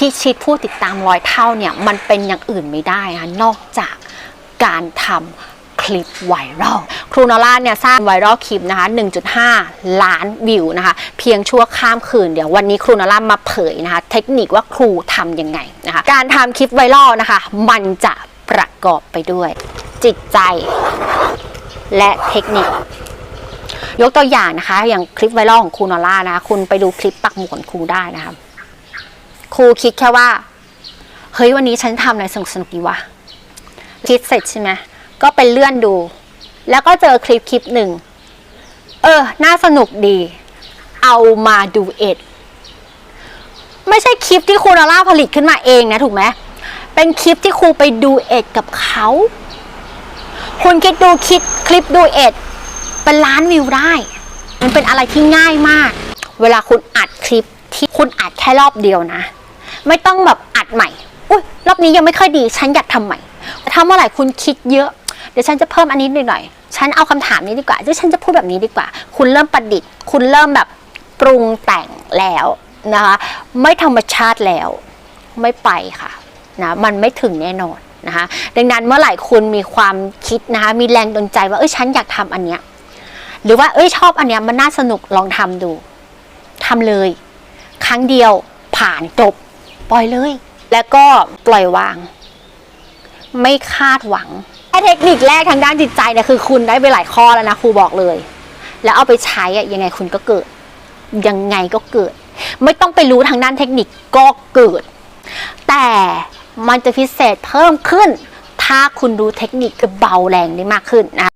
พิชิตผู้ติดตามร้อยเท่าเนี่ยมันเป็นอย่างอื่นไม่ได้นะนอกจากการทำคลิปไวรัลครูนอล่าเนี่ยสร้างไวรัลคลิปนะคะ 1.5 ล้านวิวนะคะ เพียงชั่วข้ามคืนเดี๋ยววันนี้ครูนอล่ามาเผยนะคะ เทคนิคว่าครูทำยังไงนะคะ การทำคลิปไวรัลนะคะ มันจะประกอบไปด้วย จิตใจ และเทคนิคยกตัวอย่างนะคะ อย่างคลิปไวรัลของครูนอล่านะคะคุณไปดูคลิปปักหมุดครูได้นะคะ รูคิดแค่ว่า เฮ้ยวันนี้ฉันทำอะไรสนุกสนุกดีวะคิดเสร็จใช่ไหมก็ไปเลื่อนดู แล้วก็เจอคลิปคลิปหนึ่ง เออ น่าสนุกดี เอามาดูเอ็ด ไม่ใช่คลิปที่ครูนอล่าผลิตขึ้นมาเองนะ ถูกไหมเป็นคลิปที่ครูไปดูเอ็ดกับเขา คุณคิดดูคิดคลิปดูเอ็ด เป็นล้านวิวได้ มันเป็นอะไรที่ง่ายมาก เวลาคุณอัดคลิปที่คุณอัดแค่รอบเดียวนะ ไม่ต้องแบบอัดใหม่อุ้ยรอบนี้ยังไม่ค่อยดีฉันอยากทำใหม่ถ้าเมื่อไหร่คุณคิดเยอะ เดี๋ยวฉันจะเพิ่มอันนี้หน่อยๆฉันเอาคำถามนี้ดีกว่าเดี๋ยวฉันจะพูดแบบนี้ดีกว่า คุณเริ่มประดิษฐ์ คุณเริ่มแบบปรุงแต่งแล้วนะคะไม่ธรรมชาติแล้วไม่ไปค่ะนะมันไม่ถึงแน่นอนนะคะดังนั้นเมื่อไหร่คุณมีความคิดนะคะมีแรงดลใจว่าเอ้ยฉันอยากทำอันเนี้ยหรือว่าเอ้ยชอบอันเนี้ยมันน่าสนุกลองทำดูทำเลย ครั้งเดียวผ่านจบ ปล่อยเลย แล้วก็ปล่อยวาง ไม่คาดหวังแค่เทคนิคแรกทางด้านจิตใจเนี่ยคือคุณได้ไปหลายข้อแล้วนะครูบอกเลย แล้วเอาไปใช้อะยังไงคุณก็เกิด ยังไงก็เกิด ไม่ต้องไปรู้ทางด้านเทคนิคก็เกิด แต่มันจะพิเศษเพิ่มขึ้น ถ้าคุณรู้เทคนิคคือเบาแรงได้มากขึ้นนะคะ